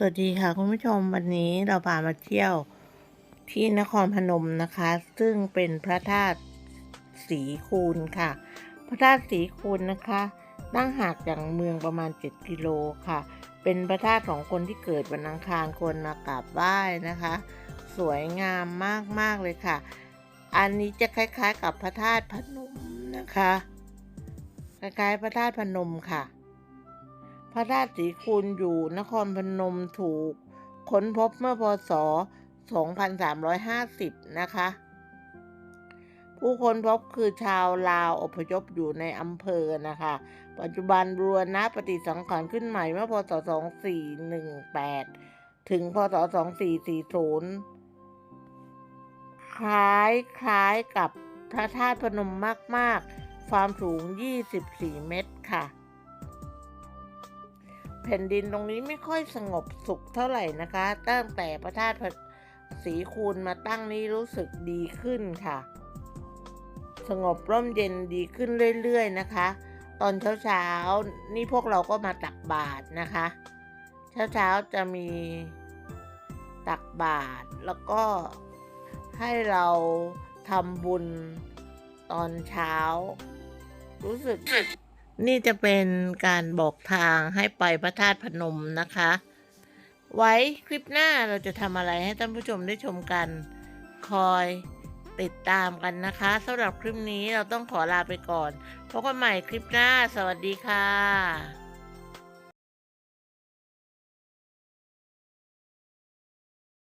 สวัสดีค่ะคุณผู้ชมวันนี้เราพามาเที่ยวที่นครพนมนะคะ ซึ่งเป็นพระธาตุสีคูนค่ะ พระธาตุสีคูนนะคะตั้งห่างจากเมืองประมาณ 7 กิโลค่ะ เป็นพระธาตุของคนที่เกิดวันอังคารควรมากราบไหว้นะคะ สวยงามมากๆเลยค่ะ อันนี้จะคล้ายๆ กับพระธาตุพนมนะคะคล้ายๆพระธาตุพนมค่ะ พระธาตุศรีคูณอยู่นครพนมถูก ค้นพบเมื่อพศ 2350 นะคะ ผู้ค้นพบคือชาวลาวอพยพอยู่ในอำเภอนะคะ ปัจจุบันบูรณะปฏิสังขรณ์ขึ้นใหม่เมื่อพศ 2418 ถึงพศ 2440 คล้ายคล้ายกับพระธาตุพนมมาก ๆ ความสูง 24 เมตรค่ะ แผ่นดินตรงนี้ไม่ค่อยสงบสุขเท่าไหร่นะคะ ตั้งแต่พระธาตุสีคูณมาตั้งนี้รู้สึกดีขึ้นค่ะ สงบร่มเย็นดีขึ้นเรื่อยๆนะคะ ตอนเช้าๆนี่พวกเราก็มาตักบาตรนะคะ เช้าๆจะมีตักบาตรแล้วก็ให้เราทำบุญตอนเช้า รู้สึก นี่จะเป็นการบอกทางให้ไปพระธาตุพนมนะคะ ไว้คลิปหน้าเราจะทำอะไรให้ท่านผู้ชมได้ชมกัน คอยติดตามกันนะคะสำหรับคลิปนี้เราต้องขอลาไปก่อนพบกันใหม่คลิปหน้า สวัสดีค่ะ